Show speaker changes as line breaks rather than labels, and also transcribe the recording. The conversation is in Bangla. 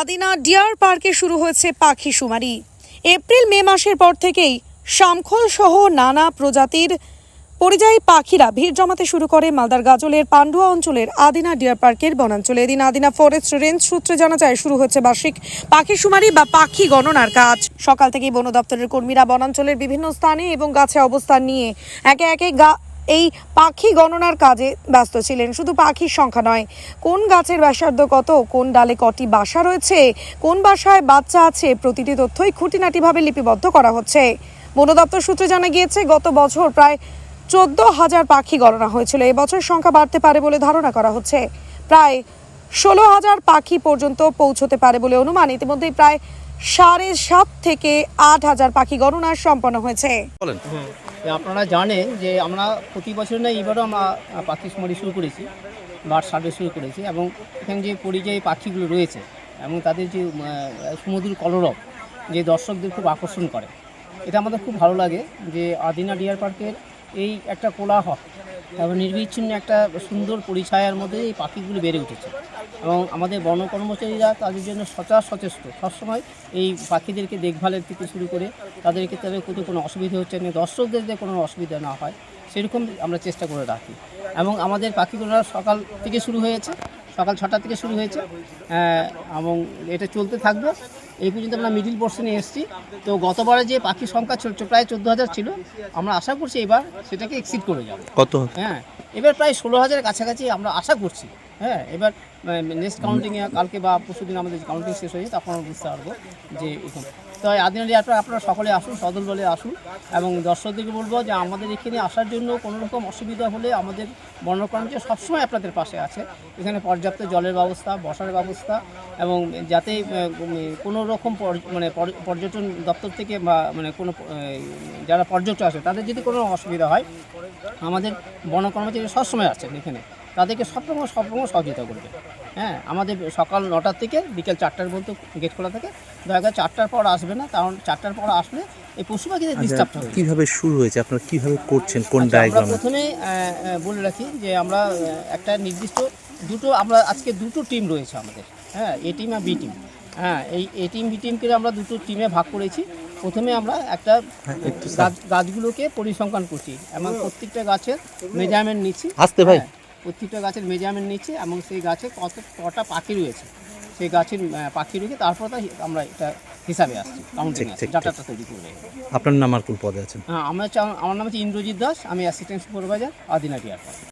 আদিনা ডিয়ার পার্কে শুরু হয়েছে পাখি শুমারি। এপ্রিল, মে মাসের পর থেকেই শামখল সহ নানা প্রজাতির পরিযায়ী পাখিরা ভিড় জমাতে শুরু করে মালদার গাজলের পান্ডুয়া অঞ্চলের আদিনা ডিয়ার পার্কের বনাঞ্চলে। এদিন আদিনা ফরেস্ট রেঞ্জ সূত্রে জানা যায়, শুরু হচ্ছে বার্ষিক পাখি শুমারি বা পাখি গণনার কাজ। সকাল থেকেই বন দপ্তরের কর্মীরা বনাঞ্চলের বিভিন্ন স্থানে এবং গাছে অবস্থান নিয়ে একে একে গা এই পাখি গণনার কাজে ব্যস্ত ছিলেন। শুধু পাখির সংখ্যা নয় কোন গাছের ব্যাসার্ধ কত কোন ডালে কটি বাসা রয়েছে কোন বাসায় বাচ্চা আছে প্রতিটি তথ্যই খুঁটিনাটিভাবে লিপিবদ্ধ করা হচ্ছে। বন দপ্তর সূত্রে জানা গিয়েছে গত বছর প্রায় চোদ্দ হাজার পাখি গণনা হয়েছিল। এবছর সংখ্যা বাড়তে পারে বলে ধারণা করা হচ্ছে। প্রায় ষোলো হাজার পাখি পর্যন্ত পৌঁছতে পারে বলে অনুমান। ইতিমধ্যেই প্রায় সাড়ে সাত থেকে আট হাজার পাখি গণনা সম্পন্ন হয়েছে।
হ্যাঁ আপনারা জানেন যে আমরা প্রতি বছর না এইবারও আমরা পাখি শুমারি শুরু করেছি, বার্ড সার্ভে শুরু করেছি এবং এখানে যে পরিযায়ী পাখিগুলো রয়েছে এবং তাদের যে সমুদ্র কলরব যে দর্শকদের খুব আকর্ষণ করে। এটা আমাদের খুব ভালো লাগে যে আদিনা ডিয়ার পার্কের এই একটা কোলাহল এবং নির্বিচ্ছিন্ন একটা সুন্দর পরিছায়ার মধ্যে এই পাখিগুলো বেড়ে উঠেছে। এবং আমাদের বন কর্মচারীরা তাদের জন্য সচা সচেষ্ট। সবসময় এই পাখিদেরকে দেখভালের থেকে শুরু করে তাদেরকে তাদের কোথাও কোনো অসুবিধা হচ্ছে না, দর্শকদের যে কোনো অসুবিধা না হয়, সেরকম আমরা চেষ্টা করে রাখি। এবং আমাদের পাখিগুলো সকাল থেকে শুরু হয়েছে, সকাল ছটা থেকে শুরু হয়েছে এবং এটা চলতে থাকবে। এই পর্যন্ত আমরা মিডিল পোর্শনে এসেছি। তো গতবারে যে পাখির সংখ্যা প্রায় চোদ্দ হাজার ছিল আমরা আশা করছি এবার সেটাকে এক্সিড করে যাব।
কত
হ্যাঁ এবার প্রায় ষোলো হাজারের কাছাকাছি আমরা আশা করছি। হ্যাঁ এবার নেক্সট কাউন্টিংয়ে কালকে বা পরশু দিন আমাদের কাউন্টিং শেষ হয়েছে তখন আমরা বুঝতে পারব যে তো আদিনালি আপনারা আপনারা সকলে আসুন, সদল বলে আসুন এবং দর্শকদেরকে বলব যে আমাদের এখানে আসার জন্য কোনো রকম অসুবিধা হলে আমাদের বর্ণকর্মী সবসময় আপনাদের পাশে আছে। এখানে পর্যাপ্ত জলের ব্যবস্থা, বসার ব্যবস্থা এবং যাতে কোনো রকম মানে পর্যটন দপ্তর থেকে বা মানে কোনো যারা পর্যটক আসে তাদের যদি কোনো অসুবিধা হয়, আমাদের বন কর্মচারী সবসময় আছেন এখানে। তাদেরকে সবসময় সবসময় সহযোগিতা করবে। হ্যাঁ আমাদের সকাল নটার থেকে বিকেল চারটার পর্যন্ত গেট খোলা থাকে। দয়া করে চারটার পর আসবে না কারণ চারটার পর আসলে এই পশু পাখিদের ডিস্টার্ব হবে
কীভাবে শুরু হয়েছে? আপনারা কীভাবে করছেন? কোন
আচ্ছা,
ডায়াগ্রামে
প্রথমে আহ, আহ, বলে রাখি যে আমরা একটা নির্দিষ্ট দুটো আমরা আজকে দুটো টিম রয়েছে আমাদের। হ্যাঁ এ টিম আর বি টিম হ্যাঁ এই এ টিম বি টিমকে আমরা দুটো টিমে ভাগ করেছি। প্রথমে আমরা একটা গাছ গাছগুলোকে পরিসংখ্যান করছি। এবং প্রত্যেকটা গাছের মেজারমেন্ট নিচ্ছি।
আসতে ভাই।
হ্যাঁ, প্রত্যেকটা গাছের মেজারমেন্ট নিচ্ছে এবং সেই গাছে কত কটা পাখি রয়েছে সেই গাছের পাখি রয়েছে তারপর তাই আমরা এটা হিসাবে আসছি কাউন্টিং
আছে
আসছি। ডাটাটা তৈরি করে
আপনার নাম আর কোন পদে আছেন?
হ্যাঁ আমার আমার নাম হচ্ছে ইন্দ্রজিৎ দাস আমি অ্যাসিস্ট্যান্ট সুপারভাইজার আদিনাটি ডিয়ার পার্ক